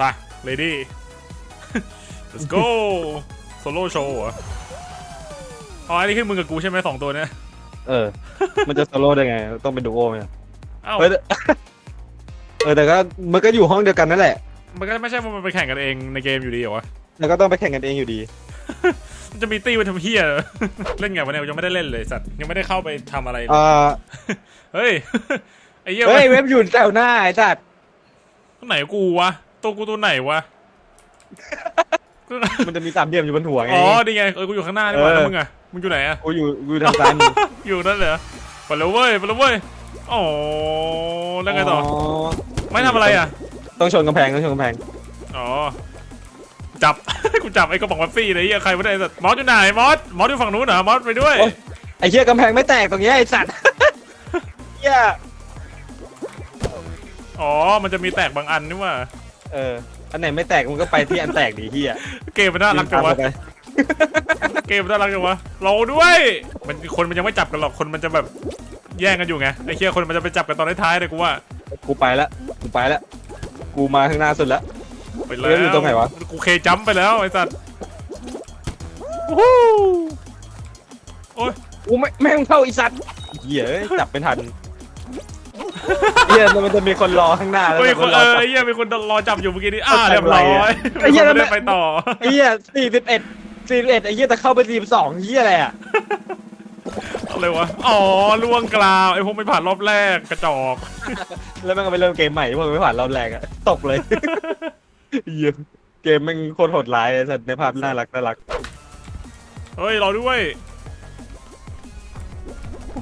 มา lady let's go solo show เหรออ๋ออันนี้คือมึงกับกูใช่ไหมสองตัวเนี้ยเออ มันจะโซโล่ได้ไง ต้องเป็นดูโอไหมเอ้าเฮ้ยแต่เออแต่ก็มันก็อยู่ห้องเดียวกันนั่นแหละ มันก็ไม่ใช่ว่ามันไปแข่งกันเองในเกมอยู่ดีเหรอวะ แล้วก็ต้องไปแข่งกันเองอยู่ดี มันจะมีตี้ไปทำเฮียเหรอ เล่นไงวะเนี่ยยังไม่ได้เล่นเลยสัตว์ยังไม่ได้เข้าไปทำอะไรเลย อ่าเฮ้ย ไอ้เหี้ยเฮ้ยมันเว็บอยู่แถวหน้าไอ้สัตว์ตัวไหนกูวะ ตัวกูตัวไหนวะ มันจะมีสามเหลี่ยมอยู่บนหัวไง อ๋อนี่ไงเออกูอยู่ข้างหน้านี่หว่าเออ แล้วมึงอะมึงอยู่ไหนอะ กูอยู่กูอยู่ทางซ้ายมืออยู่นั่นเหรอไปแล้วเว้ยไปแล้วเว้ยอ๋อแล้วไงต่อไม่ทำอะไรอะต้องชนกำแพงต้องชนกำแพงอ๋อจับ กูจับไอ้กระป๋องวัฟฟี่เลยไอ้เหี้ยใครไม่ได้สัตว์มอสอยู่ไหนมอสมอสอยู่ฝั่งนู้นเหรอมอสไปด้วยโอ๊ยไอ้เหี้ยกำแพงไม่แตกตรงเนี้ยไอ้สัตว์ เหี้ยอ๋อมันจะมีแตกบางอันนี่ว่า เออ อันไหนไม่แตกมึงก็ไปที่อันแตกดิเหี้ยเกมมันน่ารักจังวะ ไปเกมมันน่ารักจังวะ เราด้วย มันคนมันยังไม่จับกันหรอก คนมันจะแบบแย่งกันอยู่ไง ไอ้เหี้ยคนมันจะไปจับกันตอนท้ายๆเลยกูว่า กูไปละกูไปละกูมาข้างหน้าสุดละ ไปแล้วเรื่องอยู่ตรงไหนวะ กูเคจัมป์ไปแล้วไอ้สัตว์วู้โอ้ย กูไม่ไม่ให้มึงเข้าไอีสัตว์เหี้ยเอ้ยจับไม่ทัน เหี้ยแล้วมันจะมีคนรอข้างหน้าแล้วเฮ้ยมันคก็นรเอออจับไอ้เหี้ยมีคนรอจับอยู่เมื่อกี้นี้อ่าเข้าใจเรียบร้อยอะไรอะไอ้เหี้ยไม่ได้ไปต่อไอ้เหี้ยสี่สิบเอ็ดสี่สิบเอ็ดไอ้เหี้ยแต่เข้าไปสี่สิบสองเหี้ยอะไรอะอะไรวะ อ๋อล่วงกลาวไอ้พวกไม่ผ่านรอบแรกกระจอก แล้วมันก็ไปเริ่มเกมใหม่เพราะมันไม่ผ่านรอบแรกอะตกเลยเหี้ยเกมมันโคตรโหดร้ายไอ้สัตว์ในภาพน่ารักน่ารัก เฮ้ยรอด้วย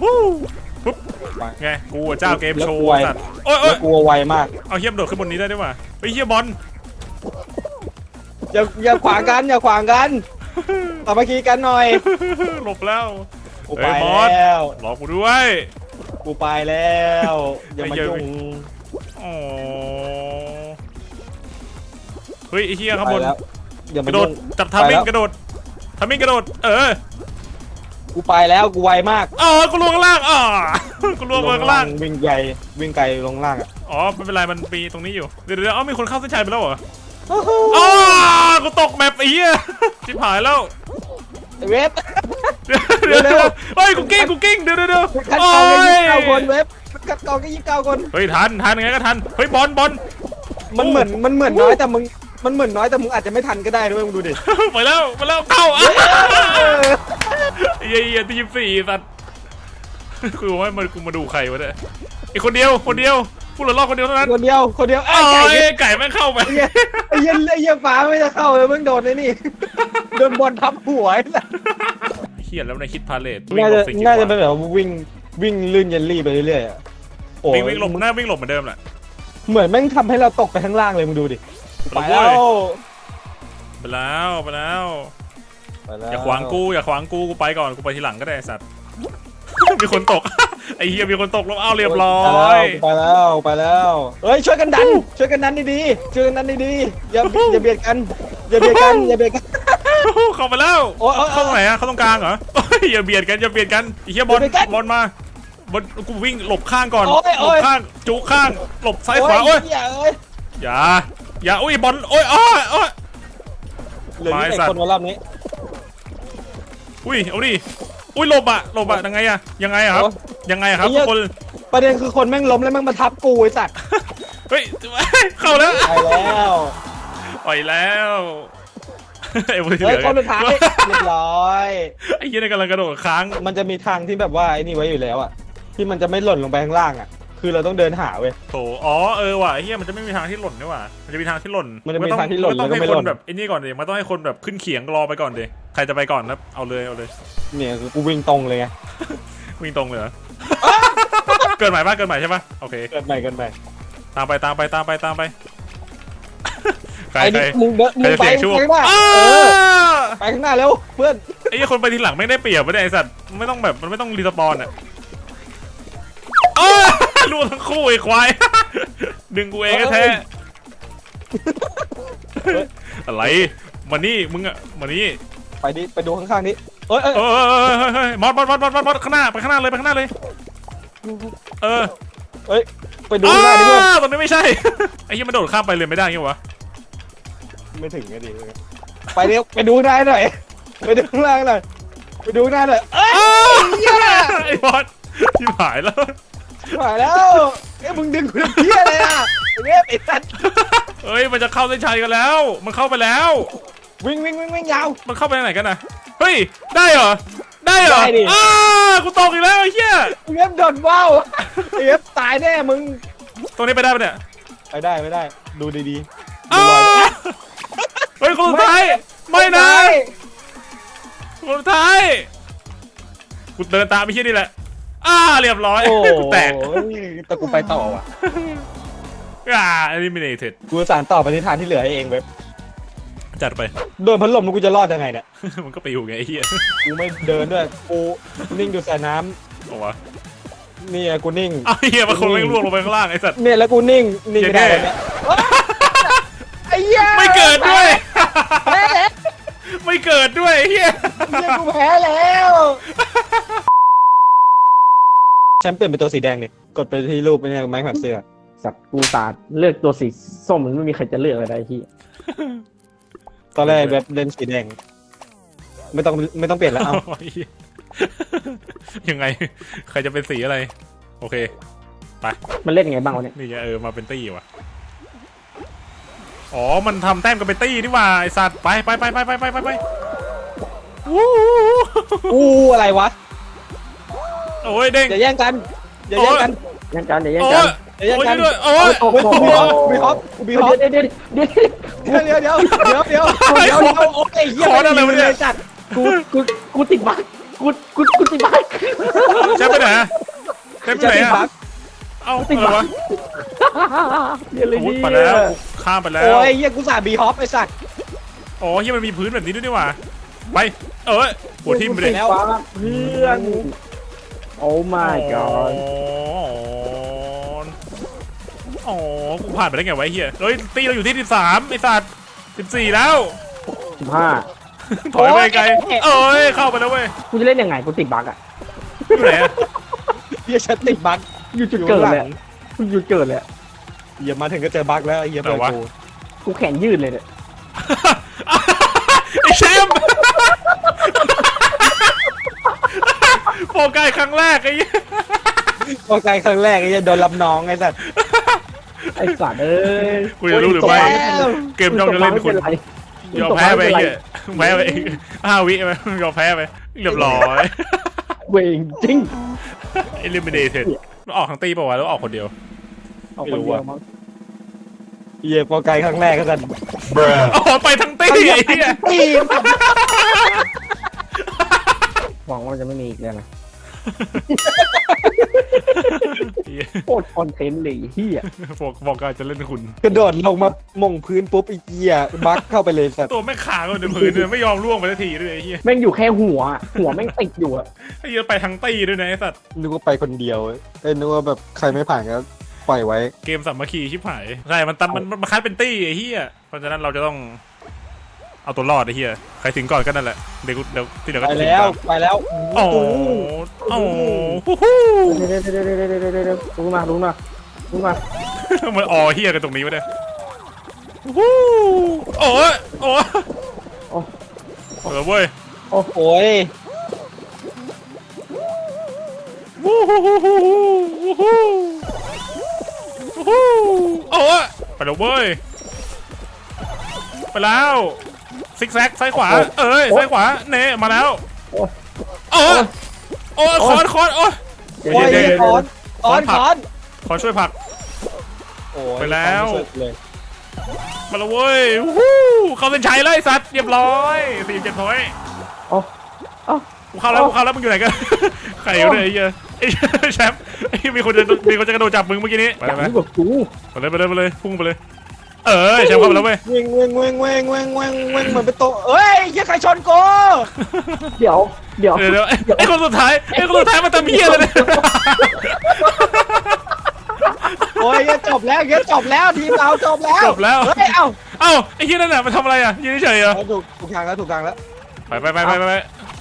วู้ ปุ๊บไงกูอะเจ้าเกมโชว์สัตว์โอ้ยโอ้แล้ยวกลัวไวมาก เอาเฮียมนโดดขึ้นบนนี้ได้ด้วยว่ะเฮ้ยเฮียบอลอย่าอย่าขวางกันอย่าขวางกันสามัคคีกันหน่อยหลบแล้ว กูเฮ้ไปยมอส แล้วรอกูด้วยกูไปแล้วอย่ามาไอ้เหี้ยยุ่ง อ๋อเฮ้ยไอ้เฮียข้างบนไปแล้วอย่ากมาระโดยุ่ดงจับทามมิ่งไปแล้วกระโดดทามมิ่งกระโดดเออ กูไปแล้วกูไวมากอ๋อกูลวงข้างล่างอ๋อกูลวงข้างล่าง วิ่งใหญ่วิ่งไกลลงล่างอะอ๋อไม่เป็นไรมันมีตรงนี้อยู่ เดี๋ยวเดี๋ยวเอ้ามีคนเข้าเส้นชัยไปแล้วเหรออ๋อกูตกแมปไอ้เหี้ยชิบหายแล้วเว็บเดี๋ยวเร็เดี๋ยววเฮ้ยกูกิ้งกูกิ้งเดี๋ยวเดี๋ยวเดี๋ยวคัดโอ้กรองแค่ยี่สิบเก้าคนยเว็บคัดกรองแค่ยี่สิบเก้าคนเฮ้ยทันทันยังไงก็ทันเฮ้ยบอลบอลมันเหมือนมันเหมือนน้อยแต่มึงมันเหมือนน้อยแต่มึงอาจจะไม่ทันก็ได้ด้วยมึงดูดิไปแล้วไปแล้วเข้าอะ เยี่ยเยี่ยทีมสี่สัตว์กูว่ามันกูมาดูใครวะเนี่ยไอคนเดียวคนเดียวพูดหล่อๆคนเดียวเท่านั้นคนเดียวคนเดียวอ๋ไอ้อไก่ไอ้ไก่แม่งเข้าไปไอ้เหี้ยไอ้เหี้ยไอ้เหี้ยฟ้าไม่จะเข้าเลยมึงโดนไอ้นี่โดนบอลทับหัวไอ้สัสเขียนแล้วในคิดพาเลตน่าจะน่าจะเป็นแบบว่าวิ่งวิ่งลื่นเยลลี่ไปเรื่อยๆอะโอ้วิ่งวิ่งหลบหน้าวิ่งหลบเหมือนเดิมแหละเหมือนแม่งทำให้เราตกไปข้างล่างเลยมึงดูดิไปแล้วไปแล้วไปแล้ว ไปแล้วอย่าขวางกูอย่าขวางกูกูไปก่อนกูไปทีหลังก็ได้ไอ้สัตว์ มีคนตก ไอ้เหี้ยมีคนตกแล้วเอาเรียบร้อยไปแล้วไปแล้วเฮ้ยช่วยกันดัน ช่วยกันดันดีๆช่วยกันดันดีๆอย่าอย่าเบียดกันอย่าเบียดกันอย่าเบียดกัน เข้าไปแล้วโอ้ยโอ้ยเข้าตรงไหนอะเข้าตรงกลางเหรอโอ้ยอย่าเบียดกันอย่าเบียดกันไอ้เหี้ยบอลอย่าเบียดกันบอลมาบอลกูวิ่งหลบข้างก่อนโอ้ยหโอ้ลบย ข้างจุข้างหลบซ้ายขวาโอ้ยเหี้ยเอ้ยอย่าอย่าอุ้ยบอลโอ้ยอ้อยอ้อย เหลือไม้ยี่สิบสัตว์คนวะรอบนี้ อุ้ยเอาดิอุ้ยหลบอะหลบอะยังไงอะยังไงอะครับโอ้ยยังไงอะครับไอ้เหี้ทุยกคนประเด็นคือคนแม่งล้มแล้วแม่งมาทับกูไอ้สัตว์เฮ้ยเข้าแล้วไปแล้วปล่อยแล้วไอ้พวกที่เหเฮ้ยลือคนสุดท้ายเรียบร้อยไอ้เหี้ยนี่กำลังกระโดดค้าง มันจะมีทางที่แบบว่าไอ้นี่ไว้อยู่แล้วอะที่มันจะไม่หล่นลงไปข้างล่างอะ คือเราต้องเดินหาเว้ย โถอ๋อเออว่ะไอ้เฮียมันจะไม่มีทางที่หล่นด้วยว่ะมันจะมีทางที่หล่นมันจะมีทางที่หล่นต้องแล้วก็ให้ไม่คหล่น นแบบไอ้นี่ก่อนดิมันต้องให้คนแบบขึ้นเขียงรอไปก่อนดิใครจะไปก่อนครับเอาเลยเอาเลยเนี่ยคือกูวิ่งตรงเลยไงวิ่งตรงเลยเหรอ เกินใหม่ป่ะเกินใหม่ใช่ป่ะโอเค เกิดใหม่เกิดใหม่ตามไปตามไปตามไปตามไป ใครไอ้ใครนี่มึงเดินใครมึงจะไปเสียงชั่วข้างหน้าอ้าเออไปข้างหน้าเร็วเพื่อนไอ้เหี้ยคนไปทีหลังไม่ได้เปรียบไม่ได้ไอ้สัตว์ไม่ต้องแบบมันไม่ต้องรีสปอนอะอ้า ล่วงทั้งคู่ไอ้ควาย ดึงกูเองแท้ๆอะไรมานี่มึงอะมานี่ไปดิไปดูข้างๆนี้เอ้ยเอ้ยเออเออเออเออเออมอสมอสมอสมอสมอสมอสข้างหน้าไปข้างหน้าเลยไปข้างหน้าเลย เออเอ้ยไปดูข้างหน้าดิเพื่อนอ้าวตรงนี้ไม่ใช่ ไอ้ยี่มันโดดข้ามไปเลยไม่ได้ยังวะไม่ถึงก็ดีไปเร็วไปดูข้างหน้าหน่อยไปดูข้างล่างหน่อยไปดูข้างหน้าหน่อยเอ้ย อ้าวไอ้บอสที่หายแล้ว มาแล้วเอ้ยมึงดึงกูทำเพี้ยอะไรอะไอ้เงี้ยไอ้สัตว์เฮ้ยมันจะเข้าเส้นชัยกันแล้ว มันเข้าไปแล้ว วิ่งวิ่งวิ่งวิ่งยาว มันเข้าไปไหนกันนะเฮ้ยได้เหรอได้เหรอได้ดิ อ้ากูตกอีกแล้วไอ้เหี้ยไอ้เงี้ยโดนว่าวไอ้เงี้ยตายแน่มึงตรงนี้ไปได้ปะเนี่ยไปได้ไม่ได้ดูดีๆดูอ้าบอยเฮ้ยคนสุดท้ายไม่นะคนสุดท้ายกูเดินตามไอ้เหี้ยนี่แหละ อ้าเรียบร้อยโอ้กูแตกแต่กูไปต่อว่ะ อ่า eliminated กูสารต่อปฏิทานที่เหลือให้เองเว็บจัดไป โดนพัดลมแล้วกูจะรอดยังไงเนี่ย มันก็ไปอยู่ไงไอ้เหี้ยกูไม่เดินด้วย กูนิ่งอยู่สายน้เอาวะำนี่ไงกูนิ่งเอาไอ้เหี้ยมันคงไม่งล่วงลงไปข้างล่างไอ้สัตว์ เนี่ยแล้วกูนิ่ง นิ่งไม่ได้เย้เลยเนี่ยไอ้เหี้ยไม่เกิดด้วย แพ้แล้วไม่เกิดด้วยไอ้เหี้ยไอ้เหี้ยกูแพ้แล้ว แชมป์เปลี่ยนเป็นตัวสีแดงนี่กดไปที่รูปเนี่ยไม้แขวนเสื้อสัตว์กูตาดเลือกตัวสีส้มมันไม่มีใครจะเลือกอะไรได้ที่ตอนแรกแบบเล่นสีแดง ไม่ต้องไม่ต้องเปลี่ยนแล้วเอาไอ้เหี้ยยังไง ใครจะเป็นสีอะไร โอเค มันเล่นยังไงบ้างวะเนี่ยนี่ไงเออมาเป็นตี้ว่ะ อ๋อ มันทำแต้มกันเป็นตี้นี่หว่าไอสัตว์ไปไปไปไปไปไปไปไปวู้อู้อะไรวะ โอ้ยเด้งอย่าแย่งกันอย่าแย่งกันแย่งกันเดี๋ยวแย่งโอ้กันยอย่าแย่งโอ้ยกันด้วยโอ้ยโอ้โหบีฮอปบีฮอปเดี๋ยวเดี๋ยวเดี๋ยวเดี๋ยวเดี๋ยวเดี๋ยวเดี๋ยวเดี๋ยวเดี๋ยวเดี๋ยวโอ้ยเหี้ยขออะไรวะเนี่ยจัดกูกูกูติดบั๊กกูกูกูติดบั๊กใช่ไปไหนอะใช่ไปจะไหนติดอะบั๊กเอ้าติดอะไรบั๊วะกเดี๋ยวเลยอาวุธนี่ไปแล้วข้ามไปแล้ว โอ้ยเหี้ยกูสาบีฮอปไอ้สัตว์ อ๋อเฮียมันมีพื้นแบบนี้ด้วยนี่หว่า ไป เอ้ยหัวทิ่มไปเลย แล้วบั๊กเพื่อน โอ้ my god อ๋อ กูผ่านไปได้ไงวะไอ้เฮียเฮ้ย ตีเราอยู่ที่ 13ไอ้สัตว์14 แล้ว สิบห้าถอยไปไกล เอ้ย เข้าไปแล้วเว้ยกูจะเล่นยังไงกูติดบั๊กอะอยู่ไหนอะเหี้ยฉันติดบั๊กอยู่จุดเกิดเลยอะกูอยู่เกิดเลยอะเหี้ยมาถึงก็เจอบั๊กแล้วไอ้เหี้ยเปิดกูกูแขนยืดเลยเนี่ยไอ้แชม ป์โฟกัสครั้งแรกไอ้เหี้ยโอเคครั้งแรกไอ้เหี้ยโดนรับน้องไอ้สัตว์ไอ้สัตว์เอ้ยกูจะรู้หรือไม่โอ้ยตกแล้วเกมย่อมจะเล่นคุณ ไม่ป็ไรยอมแพ้ไปไอ้เหี้ยแพ้ไปห้าวิไหมยอมแพ้ไปเรียบร้อย เวงจริง eliminated มันออกทั้งตีป่าวะแล้วออกคนเดียว เอาคนเดียวมั้งเหี้ยโปรไกลครั้งแรกก็กันอ๋อไปทั้งตีไอ้เหี้ยตีมหวังว่าจะไม่มีอีกแล้วนะเหี้ย โคตรคอนเทนต์เลยเฮียพวกบอกการจะเล่นคุณ กระโดดลงมามงพื้นปุ๊บไอ้เหี้ยบั๊กเข้าไปเลยสัตว์ตัวแม่งขาก็ในพื้นเลยไม่ยอมล่วงไปสักทีด้วยไอ้เหี้ยแม่งอยู่แค่หัว หัวแม่งติดอยู่อะไอ้เหี้ยไปทั้งตีด้วยนะไอ้สัตว์นึกว่าไปคนเดียวเอ้ยนึกว่าแบบใครไม่ผ่านก็ปล่อยไว้ เกมสามัคคีชิบหายใช่มันตันมันมันคัดเป็นตี้ไอ้เหี้ยเพราะฉะนั้นเราจะต้อง เอาตัวรอดไอ้เหี้ยใครถึงก่อนก็นั่นแหละเดี๋ยวกูเดี๋ยวที่เหลือไปก็ถึงแล้วตามไปแล้วโอ้โหโอ้โหฮู้ฮู้เดี๋ยวเดี๋ยวเดี๋ยวเดี๋ยวเดี๋ยวเดี๋ยวรู้มารู้มารู้มามันออเฮียกันตรงนี้วะเนี่ยฮู้โอ้ยโอ้ยโอ้เออเว้ยโอ้ยวู้ฮู้ฮู้ฮู้ฮู้ฮู้ฮู้โอ้ยไปแล้วเว้ยไปแล้ว ซิกแซกซ้ายขวา เอ้ยซ้ายขวาเน่มาแล้วโอ้โอ้ยโอ้ยคอนคอนโอ้ยเดี๋ยวโอ้ยเดี๋ยวเหี้ยเดี๋ยว คอนคอนคอนขอช่วยผลัก โอ้ยไปแล้ว คอนสุดเลยมาแล้วเว้ยวู้เข้าเส้นชัยเลยไอ้สัตว์เรียบร้อยสี่เจ็ดพอยต์โอ้โอ้กูเข้าแล้วกูเข้าแล้วมึงอยู่ไหนกัน ใครอยู่เนี่ยไอ้เหี้ยไอ้เหี้ยแชมป์ไอ้เหี้ยมีคนจะมีคนจะกระโดดจับมึงเมื่อกี้นี้ไปอยากไปรู้กับกูไปเลยไปเลยไปเลยพุ่งไปเลย เออแชมป์เข้าไปแล้วเว้ยเว้งเว้งเว้งเว้งเว้งเว้งเวงเหมือนเป็นโตะเอ้ยเหี้ยใครชนกูเดี๋ยว เดี๋ยว เดี๋ยวเดี๋ยวไอ้คนสุดท้ายไอ้คนสุดท้ายมันทำเหี้ยอะไรเนี่ยโอ้ยเหี้ยจบแล้วเหี้ยจบแล้วทีมเราจบแล้วจบแล้ว เฮ้ยเอ้าเอ้าไอ้เหี้ยนั่นน่ะมันทำอะไรอะยืนเฉยๆเหรอ เอาถูกถูกทางแล้วถูกทางแล้ว ไปไปไปไปไปไป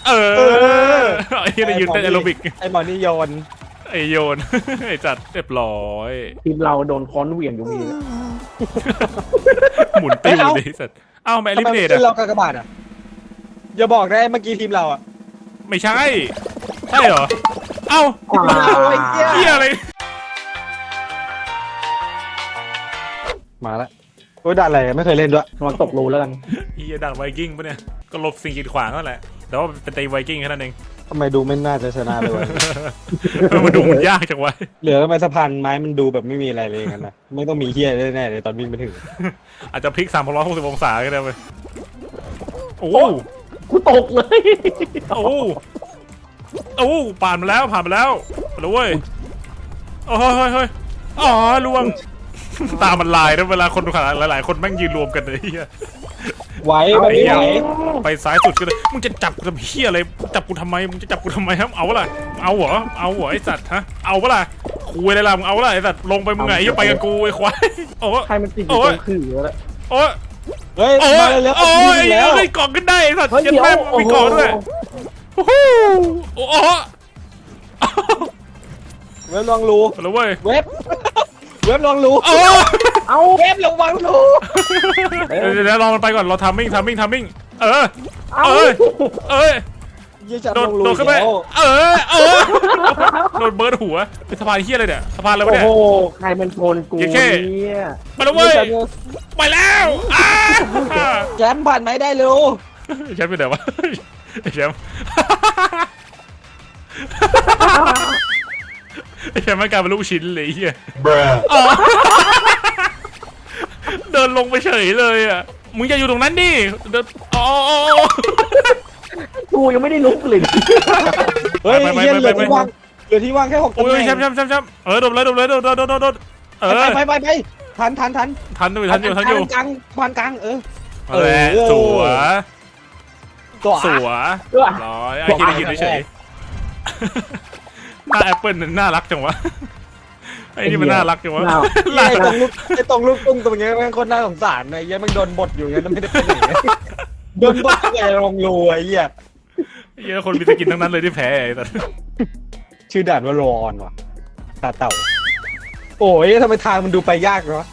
เออไอ้เหี้ยน่ยืนเต้นแอโรบิกไอ้หมอนี่โยนไอ้โยน ไอ้จัดเรียบร้อย ทีมเราโดนค้อนเหวี่ยงอยู่มี หมุนติ้วดูดิสัตว์เอ้าแมลิทำไมมิเนมันตขึ้นอะเรากากบาทอะอย่าบอกได้เมื่อกี้ทีมเราอะไม่ใช่ ใช่เหรอ เอ้าอ่าโอ้ยเหี้ยเฮียอะไร มาแล้วโอ้ยด่านอะไรไม่เคยเล่นด้วยระวังตกรูแล้วกัน เฮียด่านไวกิ้งปะเนี่ย ก็หลบสิ่งกีดขวางนั่นแหละแต่ว่าเป็นตีไวกิ้งแค่นั้นเอง ทำไมดูไม่น่าจะชนะเลยวะมันดูมันยากจังวะเหลือทำไมสะพานไม้มันดูแบบไม่มีอะไรเลยอย่างนั้นนะไม่ต้องมีเฮียแน่ๆเลยตอนวิ่งไปถึงอาจจะพลิก360องศาก็ได้เว้ยโอ้กูตกเลย โอ้โอ้ผ่านมาแล้วผ่านมาแล้วมาแล้วเว้ยโอ้เฮ้ยเฮ้ยเฮ้ยอ๋อล่วง ตามันลายนะเวลาคนดูขนาดหลาย ๆ คนแม่งยืนรวมกันเลยเฮียไหวแบบนี้ไหวไปซ้ายสุดก็เลยมึงจะจับกูทำเฮียอะไรจับกูทำไมมึงจะจับกูทำไมครับเอาวะล่ะเอาเหรอเอาเหรอไอสัตว์ฮะเอาวะล่ะคุยอะไรล่ะมึงเอาวะล่ะไอสัตว์ลงไปมึงไงยังไปกับกูไอควายโอ้ใครมันติดอยู่ตรงขื่อแล้วโอ้เฮ้ยโอ้มาเร็วๆโอ้วิ่ยงแล้วเฮ้ยเกาะขึ้นได้ไอสัตว์เฮ้ยเยันเดี๋ยวแม่โอ้มีโหเกาะด้วยโอ้โหโอ้โหเว็บลองรูเอาแล้วเว้ยเว็บ เว็บลองรูโอ้เอาเว็บลงวางรูเดี๋ยวเดี๋ยวเดี๋ยวรอมันไปก่อนเราทำมิ่งทำมิ่งทำมิ่งเออ เอาเอ้ย เอ้ย ยี่จับโดลดงรูโดดขึ้นไปแล้วเออ เออ โดนเบิร์ดหัวเป็นสะพานเฮียอะไรเนี่ยสะพานอะไรวะโอ้เนี่ย โหใครมันชนกูเหี้ยแค่เนี่ยไปแล้วเว้ย ไปแล้วอ้าแชมป์ผ่านไหมได้เร็วแชมป์ไปไหนวะแชมป์ แชมป์มันกลายเป็นลูกชิ้นเลยไอ้เฮียอ๋อ เดินลงไปเฉยเลยอะ มึงอย่าอยู่ตรงนั้นดิเดินอ๋ออ๋ออ๋อ กูยังไม่ได้ลุกเลย เฮ้ยไปไปเฮียไปเหลือไป ที่ว่างเหลือที่ว่างแค่หกโอ้ตำแหยน่งแชมป์แชมป์แชมป์แชมป์เออโดนเลยโดนเลยโดนโดนโดนโดนโดนเออ ไปไปไปไปทันทันทันทันอยู่ทันอยู่ทันอยู่กลางผ่านกลางเออ เออสวย ตัว สวยเออ ร้อยไอ้ที่ได้ยินเฉยๆ หน้าแอปเปิลน่ารักจังวะไอ้นี่มันน่ารักจังวะน่าไอ้ตรงลูกไอ้ตรงลูกตุ้งตรงเนี้ยแม่งคนน่าสงสารนะไอ้เหี้ยแม่งโดนบดอยู่งั้นไม่ได้เป็นอย่างเงี้ยโดนบดไงลงรูไอ้เหี้ยเหี้ยอะคนมีสกินทั้งนั้นเลยที่แพ้ไอ้สัสชื่อด่านว่ารอนว่ะตาเต่า โอ้ยทำไมทางมันดูไปยากเนาะ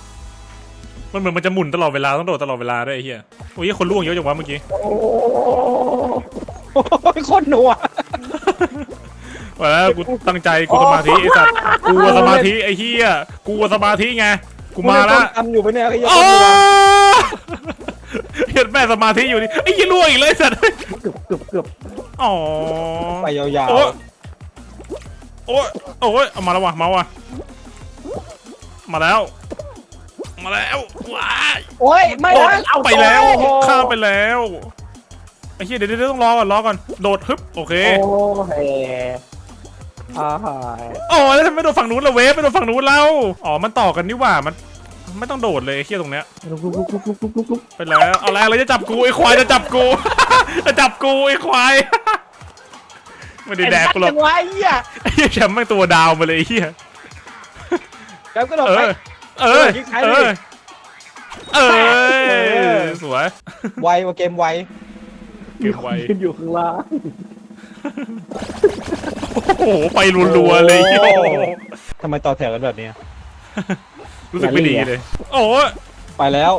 มันเหมือนมันจะหมุนตลอดเวลาต้องโดดตลอดเวลาด้วยไอ้เหี้ยโอ้ยคนล่วงเยอะจังวะเมื่อกี้โอ้โหโอ้ยโคตรหนัว ว่าแล้วกูตั้งใจกูสมาธิไอ้สัสกูสมาธิไอ้เหี้ยกูสมาธิไงกูมาแล้วทำอยู่ปะเนี่ยไอ้เหี้ยโอ้เห็นแม่สมาธิอยู่นี่ไอ้ยี่ล่วงอีกเลยไอ้สัตว์เกือบเกือบเกือบอ๋อไปยาวโอ้ยโอ้ยโอ้ยเอามาแล้ววะมาว่ะมาแล้ว มาแล้วว้ายๆโอ้ยไม่โอ้นะยเอาไปแล้วโอ้โหข้ามไปแล้วไอ้เหี้ยเดี๋ยวเดี๋ยวต้องรอก่อนรอก่อนโดดฮึบโอเคโอ้เฮ้ อ่าโอ้ยแล้วทำไมไม่โดดฝั่งนู้นละเวฟไม่โดดฝั่งนู้นเราอ๋อมันต่อกันนี่หว่ามัน ไม่ต้องโดดเลยไอ้เหี้ยตรงเนี้ยลุกลุกลุกลุกลุกลุกลุกลุกไปแล้วเอาแล้วอะไรจะจับกูไอ้ควายจะจับกู จะจับกูไอ้ควายไม่ได้แดกกูหรอกไอ้สัตว์ยังไงไอ้เหี้ยไอ้เหี้ยแชมป์แม่งตัวดาวมาเลยไอ้เหี้ยแล้วก็โดดเอไป อเออคลิกซ้ายเอดิอเอเอออสวยไวกว่าเกมไวเก็บไว้ ขึ้นอยู่ข้างล่าง โอ้โหไปรัวๆเลยโอ้โหทำไมต่อแถวกันแบบเนี้ยรู้สึกไม่ดีเลย โอ้ยไปแล้ว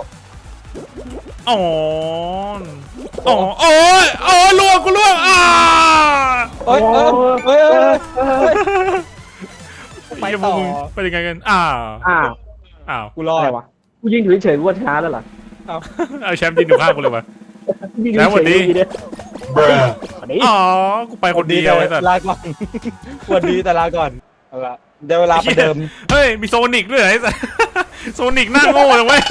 อ๋ออ๋อโอ้ยโอ้ยล่วงกูล่วงอ่าเอ้ยเอ้ยเอ้ยเอ้ยเอ้ย ไปไอ้ต่อพวกมึงเป็นยังไงกันอ้าวอ้าวอ้าวกูรออะดไรวะกูยิงอยู่เฉยๆกูว่าชนะแล้วเหรอเอาแชมป์ยืนอยู่ข้างกูเลยวะ ยิงอยู่แล้ววันเฉนี้ยๆเนี่ย วันนี้อ๋อ กูไปคนเดียวไอ้สัสลาก่อนวันดีแต่ลาก่อนเอาละเดี๋ยวเวลาไปเดิม เฮ้ย มีโซนิกด้วยเหรอไอ้สัสโซนิกหน้าโง่จังเว้ย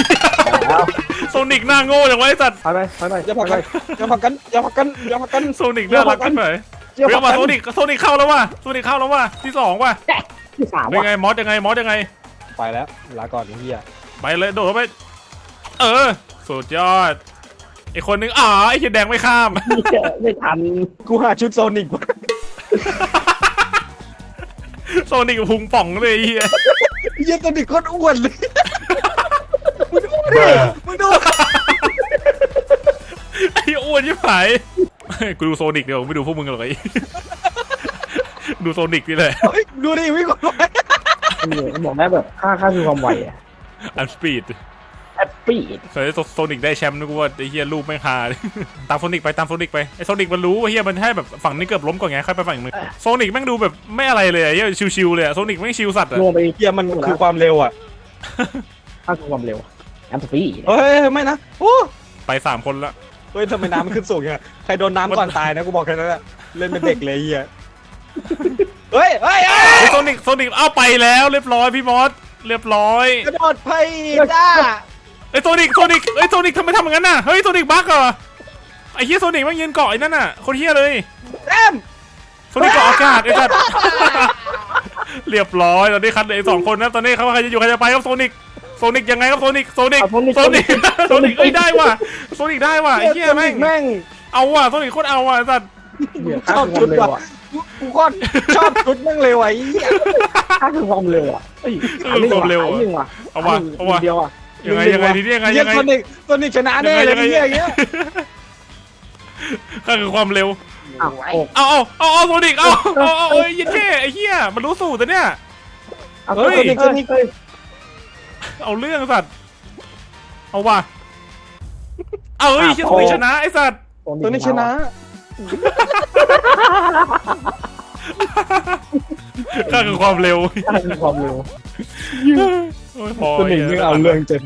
แล้วโซนิกหน้าโง่จังเว้ยไอ้สัสไปไปไปไปอย่าผลักกันอย่าผลักกันอย่าผลักกันอย่าผลักกันโซนิกน่ารักขึ้นไปอย่าเรีผยลักกมากันโซนิกโซนิกเข้าแล้วว่ะโซนิกเข้าแล้วว่ะที่สองว่ะที่สามเป็นว่ะไงมอสยังไงมอสยังไง ไปแล้วลาก่อนไอ้เหี้ยไปเลยโดดเข้าไป เออ สุดยอด ไอคนนึงอ๋อไอเขียแดงไม่ข้ามไม่ทันกูหาชุดโซนิกมาโซนิกพุงป่องเลยไอ้เฮียเหี้ยโซนิกโคตรอ้วนเลยมึงดูดิมึงดูไอ้อ้วนยิ่งหายกูดูโซนิกเดี๋ยวไม่ดูพวกมึงหรอกไอ้ดูโซนิกนี่แหละ เฮ้ยดูดิวิ่งก่อนไปมันเหนื่อยมันบอกได้แบบค่าค่าคือความไวอะ อันสปีด ปี้เคยโซนิกได้แชมป์นึกว่าไอ้เฮียรูปไม่งฮาเลยตามโซนิกไปตามโซนิกไปไอ้โซนิกมันรู้ว่าเฮียมันให้แบบฝั่งนี้เกือบล้มก่อนไงค่อยไปฝั่งอีกนึงโซนิกแม่งดูแบบไม่อะไรเลยอะเฮียชิวๆเลยอะโซนิกแม่งชิวสัตว์อะรวมไปเฮียมันคือความเร็วอะข้างความเร็วแอมสปี้เฮ้ยไม่นะโอ้ไปสามคนละเฮ้ยทำไมน้ำมันขึ้นสูงอย่างเงี้ยใครโดนน้ำก่อนตายนะกูบอกแค่นั้นแหละเล่นเป็นเด็กเลยเฮียเฮ้ยเฮ้ยเฮ้ยไอ้โซนิกโซนิกเอาไปแล้ว เรียบร้อยพี่มอสเรียบร้อยกระโดดไปจ้า ไอ้โซนิกโซนิกไอ้โซนิกทำไมทำอย่างนั้นน่ะเฮ้ยโซนิกบั๊กเหรอไอ้เฮียโซนิกแม่งยืนเกาะไอ้นั่นน่ะคนเฮียเลยเต็มโซนิกเกาะอากาศไอ้สัตว์เรียบร้อยตอนนี้คัดเหลยสองคนนะตอนนี้เขาใครจะอยู่ใครจะไปครับโซนิกโซนิกยังไงครับโซนิกโซนิกโซนิกโซนิกเอ้ยได้ว่ะโซนิกได้ว่ะไอ้เหี้ยแม่งแม่งเอาว่ะโซนิกโคตรเอาว่ะไอ้สัตว์เนี่ยข้างความเร็วอะกูกูก็ชอบชุดแม่งเร็วไอ้เหี้ยข้างคือความเร็วอะเอ้ยอันนี้ว่ะอันนี้ว่ะเอาว่ะเอาว่ะเดียวอะ ยังไงยังไงทีนี้ยังไงเหี้ยัยงไงโซนิกโซนิกชนะแน่เลยไอ้เหี้ยอย่างเงี้ยก็คือความเร็ว อ้าวโอ้ เอาเอาเอาเอาโซนิกเอาเอาเอาเอ้ยยันเท่ไอ้เหี้ยมันรู้สูตรแต่เนี่ย เอาเฮ้ยเฮ้ยเฮ้ยเฮ้ยเอาเรื่องสัตว์ เอาว่ะ เอาเฮ้ยเชี่ยโซนิกชนะไอ้สัตว์โซนิกชนะก็คือความเร็วข้างคือความเร็ว โอ้ยพอโซนิกไหี้มึยงเอาเรื่องจน